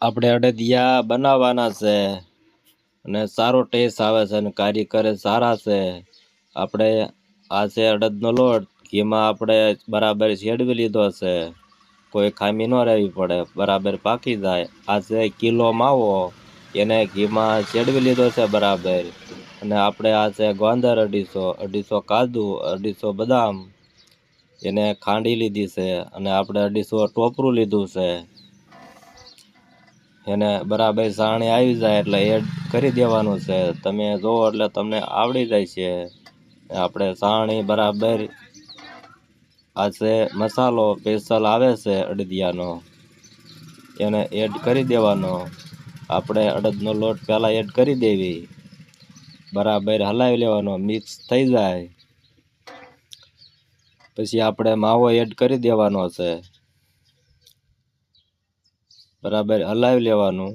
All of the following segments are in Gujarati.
આપણે અડદિયા બનાવવાના છે અને સારો ટેસ્ટ આવે છે અને કારીગર સારા છે. આપણે આ છે અડદનો લોટ, ઘીમાં આપણે બરાબર શેડવી લીધો છે. કોઈ ખામી ન રહેવી પડે, બરાબર પાકી જાય. આ છે કિલો માવો, એને ઘીમાં શેડવી લીધો છે બરાબર. અને આપણે આ છે ગોંદર અઢીસો અઢીસો કાજુ, અઢીસો બદામ, એને ખાંડી લીધી છે. અને આપણે અઢીસો ટોપરું લીધું છે. એને બરાબર સાણી આવી જાય એટલે એડ કરી દેવાનું છે. તમે જુઓ એટલે તમને આવડી જાય છે. આપણે સાણી બરાબર આ છે મસાલો સ્પેશિયલ આવે છે અડદિયાનો, એને એડ કરી દેવાનો. આપણે અડદનો લોટ પહેલાં એડ કરી દેવી. બરાબર હલાવી લેવાનો મિક્સ થઈ જાય. પછી આપણે માવો એડ કરી દેવાનો છે. બરાબર હલાવી લેવાનું.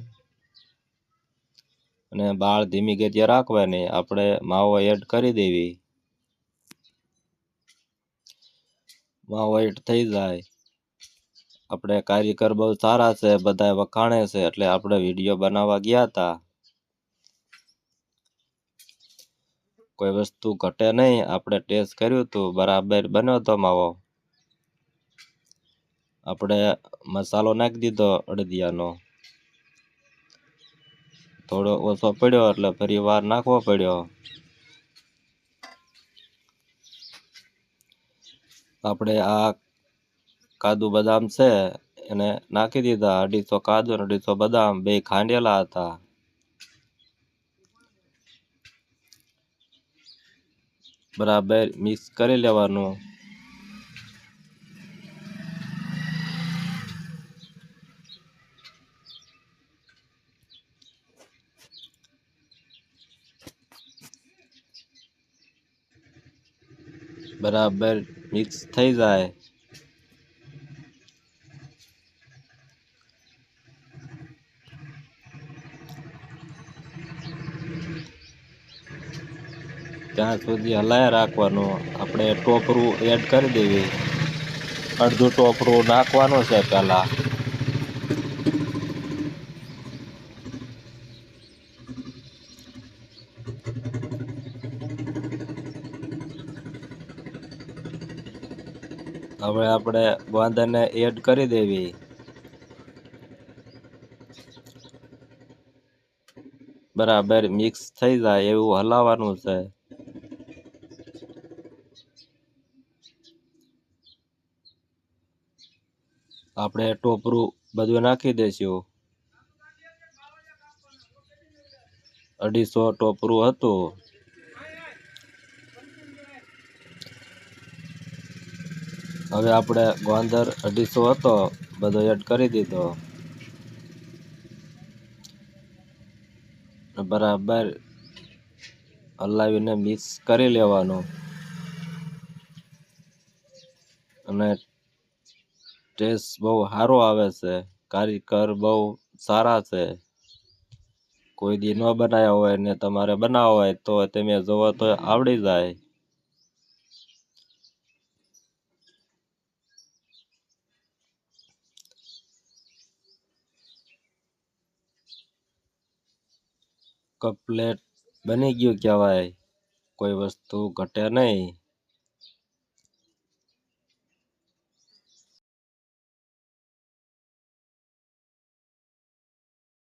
અને બાળ ધીમી ગતિએ રાખવાની આપણે માવો એડ કરી દેવી. માવો એડ થઈ જાય. આપણે કારીગર બહુ સારા છે બધા વખાણે છે, એટલે આપણે વીડિયો બનાવવા ગયા હતા કોઈ વસ્તુ ઘટે નહીં, આપણે ટેસ્ટ કર્યું હતું બરાબર બન્યો હતો માવો. આપણે મસાલો નાખી દીધો અડદિયાનો. થોડો ઓછો પડ્યો એટલે ફરી વાર નાખવો પડ્યો. આપણે આ કાજુ બદામ છે એને નાખી દીધા. અઢીસો કાજુ અને અઢીસો બદામ બે ખાંડેલા હતા. બરાબર મિક્સ કરી લેવાનું. બરાબર. મિક્સ થઈ જાય. ત્યાં સુધી હલાયા રાખવાનું. આપણે ટોપરું એડ કરી દેવી. અડધું ટોપરું નાખવાનું છે પહેલાં. હવે આપણે ગોંદરને એડ કરી દેવી. બરાબર મિક્સ થઈ જાય એવું હલાવવાનું છે. આપણે ટોપરું બધું નાખી દઈશું અઢીસો ટોપરું હતું. હવે આપણે ગોંદર અઢીસો હતો, બધો એડ કરી દીધો. બરાબર હલાવીને મિક્સ કરી લેવાનું. અને ટેસ્ટ બહુ સારો આવે છે, કારીગર બહુ સારા છે. કોઈ દી ન બનાવ્યા હોય ને તમારે બનાવવા હોય તો તમે જોવો તો આવડી જાય. કપલેટ બની ગયું કહેવાય. કોઈ વસ્તુ ઘટે નહીં.